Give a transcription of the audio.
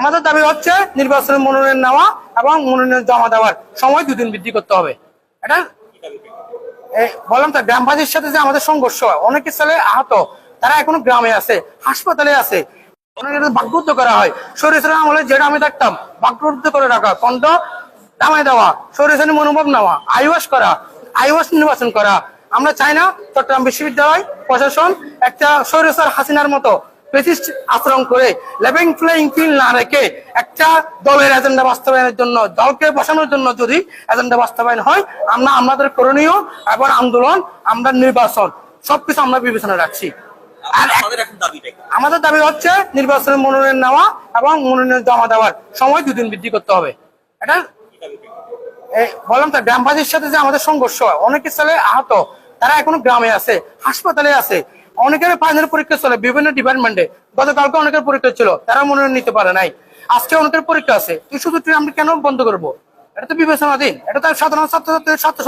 আমাদের দাবি হচ্ছে নির্বাচনের মনোনয়ন নেওয়া এবং মনোনয়ন জমা দেওয়ার সময় দুদিন বৃদ্ধি করতে হবে। এটা বললাম তো গ্রামবাসীর সাথে যে আমাদের সংঘর্ষ হয়, অনেকের ছেলে আহত তারা এখনও গ্রামে আছে হাসপাতালে আছে। বাগ্যুদ্ধ করা হয়। সরিষের আমলে যেটা আমি দেখতাম বাগ্যুদ্ধ করে রাখা কণ্ঠ দামাই দেওয়া সরিষের মনোভাব নেওয়া আইওয়াস করা আইওয়াস নির্বাচন করা। আমরা চাই না চট্টগ্রাম বিশ্ববিদ্যালয় প্রশাসন একটা সরিষার হাসিনার মতো আচরণ করে লেভিং প্লেইং ফিল্ড না রেখে একটা দলের এজেন্ডা বাস্তবায়নের জন্য দলকে বসানোর জন্য যদি এজেন্ডা বাস্তবায়ন হয় আমরা আমাদের করণীয় এবং আন্দোলন আমরা নির্বাচন সবকিছু আমরা বিবেচনা রাখছি। আর আমাদের দাবি হচ্ছে নির্বাচনের মনোনয়ন নেওয়া এবং মনোনয়ন জমা দেওয়ার সময় দুদিন বৃদ্ধি করতে হবে। এটা বললাম তো গ্রামবাসীর সাথে যে আমাদের সংঘর্ষ অনেকের ছেলে আহত তারা এখনও গ্রামে আছে হাসপাতালে আছে। অনেকের ফাইনাল পরীক্ষা চলে, বিভিন্ন ডিপার্টমেন্টে গতকালকে অনেকের পরীক্ষা ছিল, তারা মনোনয়ন নিতে পারে নাই। আজকে অনেকের পরীক্ষা আছে। তুই শুধু আমরা কেন বন্ধ করব? এটা তো বিবেচনাধীন। এটা তো সাধারণ ছাত্র ছাত্রীদের স্বার্থ